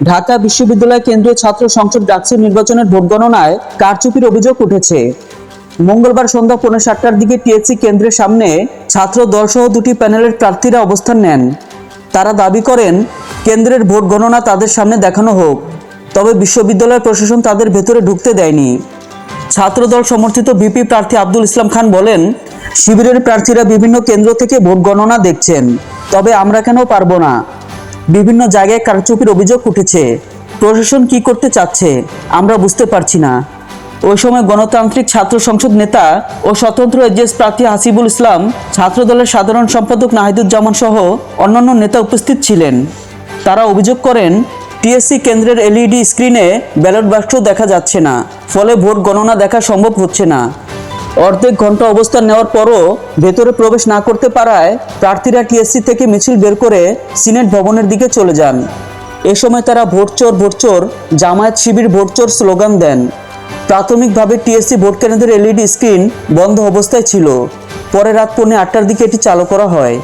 ঢাকা বিশ্ববিদ্যালয় কেন্দ্রীয় ছাত্র সংসদ ডাকসু নির্বাচনের ভোট গণনায় কারচুপির অভিযোগ উঠেছে। মঙ্গলবার সন্ধ্যা পৌনে সাতটার দিকে টিএসসি কেন্দ্রের সামনে ছাত্র দলসহ দুটি প্যানেলের প্রার্থীরা অবস্থান নেন। তারা দাবি করেন, কেন্দ্রের ভোট গণনা তাদের সামনে দেখানো হোক, তবে বিশ্ববিদ্যালয় প্রশাসন তাদের ভেতরে ঢুকতে দেয়নি। ছাত্রদল সমর্থিত বিপি প্রার্থী আব্দুল ইসলাম খান বলেন, শিবিরের প্রার্থীরা বিভিন্ন কেন্দ্র থেকে ভোট গণনা দেখছেন, তবে আমরা কেন পারব না? বিভিন্ন জায়গায় কারচুপির অভিযোগ উঠেছে। প্রশাসন কি করতে চাচ্ছে, আমরা বুঝতে পারছি না। ওই সময় গণতান্ত্রিক ছাত্র সংসদ নেতা ও স্বতন্ত্র এজেস প্রার্থী হাসিবুল ইসলাম ছাত্র দলের সাধারণ সম্পাদক নাহিদুজ্জামান সহ অন্যান্য নেতা উপস্থিত ছিলেন। তারা অভিযোগ করেন, টিএসসি কেন্দ্রের এলইডি স্ক্রিনে ব্যালট বাক্স দেখা যাচ্ছে না, ফলে ভোট গণনা দেখা সম্ভব হচ্ছে না। অর্ধেক ঘণ্টা অবস্থান নেওয়ার পরও ভেতরে প্রবেশ না করতে পারায় প্রার্থীরা টিএসসি থেকে মিছিল বের করে সিনেট ভবনের দিকে চলে যান। এ সময় তারা ভোট চোর ভোট চোর জামায়াত শিবির ভোটচোর স্লোগান দেন। প্রাথমিকভাবে টিএসসি ভোট কেন্দ্রের এলইডি স্ক্রিন বন্ধ অবস্থায় ছিল। পরে রাত পৌনে আটটার দিকে এটি চালু করা হয়।